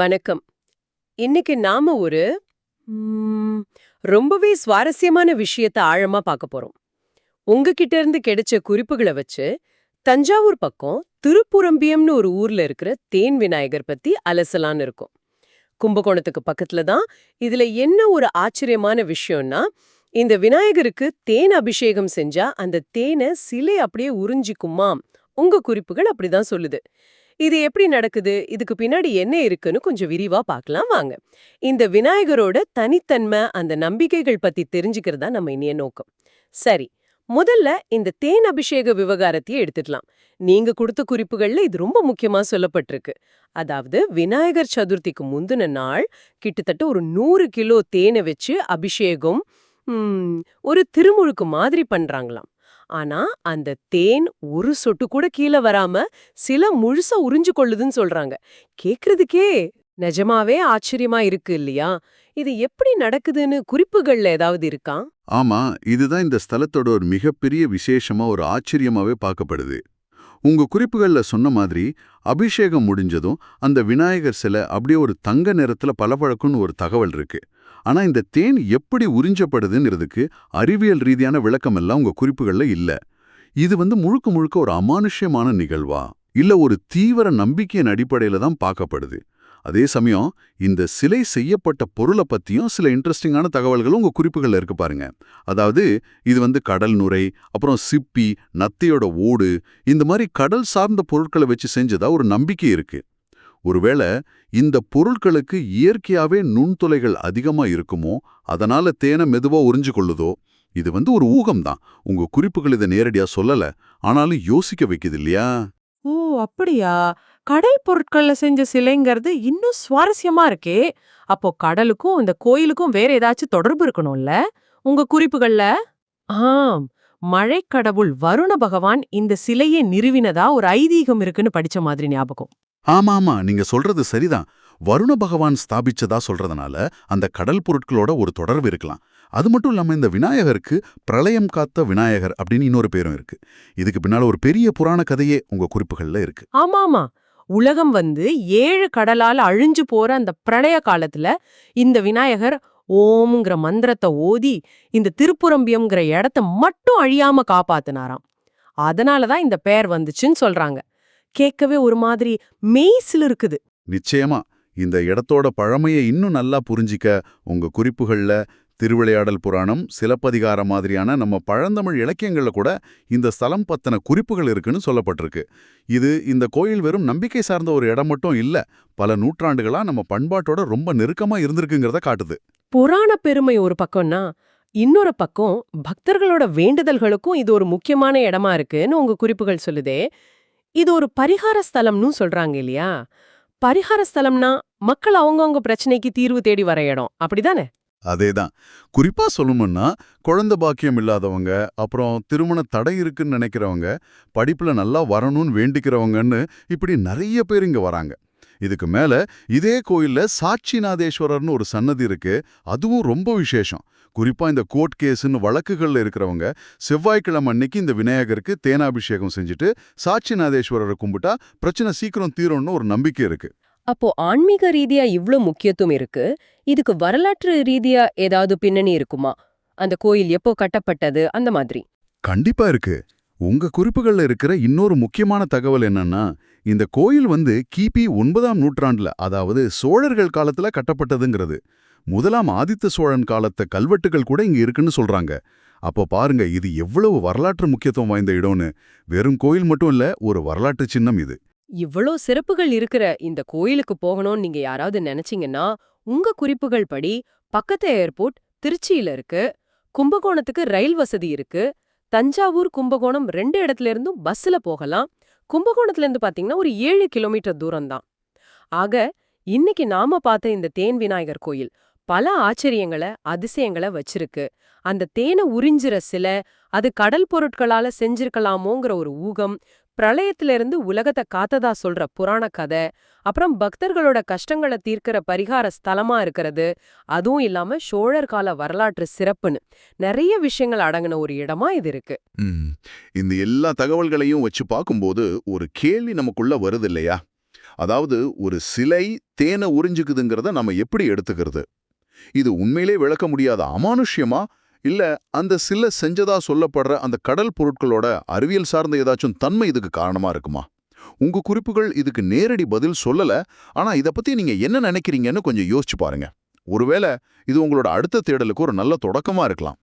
வணக்கம். இன்னைக்கு நாம ஒரு ரொம்பவே சுவாரஸ்யமான விஷயத்த ஆழமா பார்க்க போறோம். உங்ககிட்ட இருந்து கிடைச்ச குறிப்புகளை வச்சு தஞ்சாவூர் பக்கம் திருப்புரம்பியம்னு ஒரு ஊர்ல இருக்கிற தேன் விநாயகர் பத்தி அலசலான்னு இருக்கோம். கும்பகோணத்துக்கு பக்கத்துல தான் இதுல என்ன ஒரு ஆச்சரியமான விஷயம்னா இந்த விநாயகருக்கு தேன் அபிஷேகம் செஞ்சா அந்த தேனை சிலை அப்படியே உறிஞ்சிக்குமாம். உங்க குறிப்புகள் அப்படிதான் சொல்லுது. இது எப்படி நடக்குது? இதுக்கு பின்னாடி என்ன இருக்குன்னு கொஞ்சம் விரிவா பார்க்கலாம் வாங்க. இந்த விநாயகரோட தனித்தன்மை அந்த நம்பிக்கைகள் பத்தி தெரிஞ்சுக்கிறதா நம்ம இனிய நோக்கம். சரி முதல்ல இந்த தேன் அபிஷேக விவகாரத்தையே எடுத்துக்கலாம். நீங்க கொடுத்த குறிப்புகள்ல இது ரொம்ப முக்கியமா சொல்லப்பட்டிருக்கு. அதாவது விநாயகர் சதுர்த்திக்கு முந்தின நாள் கிட்டத்தட்ட ஒரு நூறு கிலோ தேனை வச்சு அபிஷேகம் ஒரு திருமுழுக்கு மாதிரி பண்றாங்களாம். ஆனா அந்த தேன் ஒரு சொட்டு கூட கீழே வராம சில முழுசா உறிஞ்சு கொள்ளுதுன்னு சொல்றாங்க. கேக்குறதுக்கே நிஜமாவே ஆச்சரியமா இருக்கு இல்லையா? இது எப்படி நடக்குதுன்னு குறிப்புகள்ல ஏதாவது இருக்கா? ஆமா இதுதான் இந்த ஸ்தலத்தோட ஒரு மிகப்பெரிய விசேஷமா ஒரு ஆச்சரியமாவே பார்க்கப்படுது. உங்க குறிப்புகள்ல சொன்ன மாதிரி அபிஷேகம் முடிஞ்சதும் அந்த விநாயகர் சிலை அப்படியே ஒரு தங்க நிறத்துல பளபளக்குன்னு ஒரு தகவல் இருக்கு. ஆனா இந்த தேன் எப்படி உறிஞ்சப்படுதுங்கிறதுக்கு அறிவியல் ரீதியான விளக்கம் எல்லாம் உங்க குறிப்புகள்ல இல்ல. இது வந்து முழுக்க முழுக்க ஒரு அமானுஷ்யமான நிகழ்வா? இல்ல ஒரு தீவிர நம்பிக்கையின் அடிப்படையில தான் பார்க்கப்படுது. அதே சமயம் இந்த சிலை செய்யப்பட்ட பொருளை பத்தியும் சில இன்ட்ரெஸ்டிங்கான தகவல்களும் உங்க குறிப்புகள்ல இருக்கு பாருங்க. அதாவது இது வந்து கடல் நுரை அப்புறம் சிப்பி நத்தையோட ஓடு இந்த மாதிரி கடல் சார்ந்த பொருட்களை வச்சு செஞ்சதா ஒரு நம்பிக்கை இருக்கு. ஒருவேளை இந்த பொருட்களுக்கு இயற்கையாவே நுண்துளைகள் அதிகமா இருக்குமோ? அதனால தேனை மெதுவா உறிஞ்சு கொள்ளுதோ? இது வந்து ஒரு ஊகம்தான். உங்க குறிப்புகள் இதை நேரடியா சொல்லல. ஆனாலும் யோசிக்க வைக்குது இல்லையா? ஓ அப்படியா? கடல் பொருட்கள்ல செஞ்ச சிலைங்கிறது இன்னும் சுவாரஸ்யமா இருக்கே. அப்போ கடலுக்கும் இந்த கோயிலுக்கும் வேற ஏதாச்சும் தொடர்பு இருக்கணும்ல? உங்க குறிப்புகள்ல? ஆம். மழைக்கடவுள் வருண பகவான் இந்த சிலையை நிறுவினதா ஒரு ஐதீகம் இருக்குன்னு படிச்ச மாதிரி ஞாபகம். ஆமா ஆமா நீங்க சொல்றது சரிதான். வருண பகவான் ஸ்தாபிச்சதா சொல்றதுனால அந்த கடல் பொருட்களோட ஒரு தொடர்பு இருக்கலாம். அது மட்டும் இல்லாம இந்த விநாயகருக்கு பிரளயம் காத்த விநாயகர் அப்படின்னு இன்னொரு பேரும் இருக்கு. இதுக்கு பின்னால ஒரு பெரிய புராண கதையே உங்க குறிப்புகள்ல இருக்கு. ஆமாமா. உலகம் வந்து ஏழு கடலால அழிஞ்சு போற அந்த பிரளய காலத்துல இந்த விநாயகர் ஓம்ங்கிற மந்திரத்தை ஓதி இந்த திருப்புரம்பியம்ங்கிற இடத்த மட்டும் அழியாம காப்பாத்தினாராம். அதனாலதான் இந்த பெயர் வந்துச்சுன்னு சொல்றாங்க. கேட்கவே ஒரு மாதிரி மெய்சில் இருக்குது. நிச்சயமா இந்த இடத்தோட பழமையை இன்னும் நல்லா புரிஞ்சிக்க உங்க குறிப்புகள்ல திருவிளையாடல் புராணம் சிலப்பதிகாரம் மாதிரியான நம்ம பழந்தமிழ் இலக்கியங்கள்ல கூட இந்த ஸ்தலம் பத்தின குறிப்புகள் இருக்குன்னு சொல்லப்பட்டிருக்கு. இது இந்த கோயில் வெறும் நம்பிக்கை சார்ந்த ஒரு இடம் மட்டும் இல்ல பல நூற்றாண்டுகளா நம்ம பண்பாட்டோட ரொம்ப நெருக்கமா இருந்திருக்குங்கிறத காட்டுது. புராண பெருமை ஒரு பக்கம்னா இன்னொரு பக்கம் பக்தர்களோட வேண்டுதல்களுக்கும் இது ஒரு முக்கியமான இடமா இருக்குன்னு உங்க குறிப்புகள் சொல்லுதே இது ஒரு பரிகார ஸ்தலம்னு சொல்றாங்க இல்லையா? பரிகார ஸ்தலம்னா மக்கள் அவங்கவங்க பிரச்சனைக்கு தீர்வு தேடி வர இடம். அப்படிதானே? அதேதான். குறிப்பா சொல்லணும்னா குழந்தை பாக்கியம் இல்லாதவங்க அப்புறம் திருமண தடை இருக்குன்னு நினைக்கிறவங்க படிப்புல நல்லா வரணும்னு வேண்டிக்கிறவங்கன்னு இப்படி நிறைய பேர் இங்க வராங்க. இதுக்கு மேல இதே கோயில்ல சாட்சிநாதேஸ்வரர்னு ஒரு சன்னதி இருக்கு. அதுவும் ரொம்ப விசேஷம். குறிப்பா இந்த கோர்ட் கேஸ்னு வழக்குகள்ல இருக்கிறவங்க செவ்வாய்க்கிழமை அன்னைக்கு இந்த விநாயகருக்கு தேனாபிஷேகம் செஞ்சுட்டு சாட்சிநாதேஸ்வரரை கும்பிட்டா பிரச்சனை சீக்கிரம் தீரும்னு ஒரு நம்பிக்கை இருக்கு. அப்போ ஆன்மீக ரீதியா இவ்ளோ முக்கியத்துவம் இருக்கு? இதுக்கு வரலாற்று ரீதியா ஏதாவது பின்னணி இருக்குமா? அந்த கோயில் எப்போ கட்டப்பட்டது? அந்த மாதிரி. கண்டிப்பா இருக்கு. உங்க குறிப்புகள்ல இருக்கிற இன்னொரு முக்கியமான தகவல் என்னன்னா இந்த கோயில் வந்து கிபி ஒன்பதாம் நூற்றாண்டுல அதாவது சோழர்கள் காலத்துல கட்டப்பட்டதுங்கிறது. முதலாம் ஆதித்த சோழன் காலத்த கல்வெட்டுகள் கூட இங்க இருக்குன்னு சொல்றாங்க. அப்போ பாருங்க இது எவ்வளவு வரலாற்று முக்கியத்துவம் வாய்ந்த இடம்னு. வெறும் கோயில் மட்டும் இல்ல ஒரு வரலாற்று சின்னம் இது. இவ்வளோ சிறப்புகள் இருக்கிற இந்த கோயிலுக்கு போகணும்னு நீங்க யாராவது நினைச்சீங்கன்னா உங்க குறிப்புகள் படி பக்கத்து ஏர்போர்ட் திருச்சியில இருக்கு கும்பகோணத்துக்கு ரயில் வசதி இருக்கு தஞ்சாவூர் கும்பகோணம் ரெண்டு இடத்துல இருந்தும் பஸ்ல போகலாம் கும்பகோணத்துல இருந்து பாத்தீங்கன்னா ஒரு ஏழு கிலோமீட்டர் தூரம்தான். ஆக இன்னைக்கு நாம பார்த்த இந்த தேன் விநாயகர் கோயில் பல ஆச்சரியங்களை அதிசயங்களை வச்சிருக்கு. அந்த தேனை உறிஞ்சுற சில அது கடல் பொருட்களால செஞ்சிருக்கலாமோங்கிற ஒரு ஊகம் பிரளயத்திலிருந்து உலகத்தை காத்ததா சொல்ற புராண கதை அப்புறம் பக்தர்களோட கஷ்டங்களை தீர்க்கிற பரிகார ஸ்தலமா இருக்கிறது அதுவும் இல்லாம சோழர் கால வரலாற்று சிறப்புன்னு. நிறைய விஷயங்கள் அடங்கின ஒரு இடமா இது இருக்கு. இந்த எல்லா தகவல்களையும் வச்சு பார்க்கும்போது ஒரு கேள்வி நமக்குள்ள வருது இல்லையா அதாவது ஒரு சிலை தேனை உறிஞ்சுக்குதுங்கிறத நம்ம எப்படி எடுத்துக்கிறது? இது உண்மையிலே விளக்க முடியாத அமானுஷ்யமா? இல்ல அந்த சில செஞ்சதா சொல்லப்படுற அந்த கடல் பொருட்களோட அறிவியல் சார்ந்த ஏதாச்சும் தன்மை இதுக்கு காரணமா இருக்குமா? உங்க குறிப்புகள் இதுக்கு நேரடி பதில் சொல்லல ஆனா இத பத்தி நீங்க என்ன நினைக்கிறீங்கன்னு கொஞ்சம் யோசிச்சு பாருங்க. ஒருவேளை இது உங்களோட அடுத்த தேடலுக்கு ஒரு நல்ல தொடக்கமா இருக்கலாம்.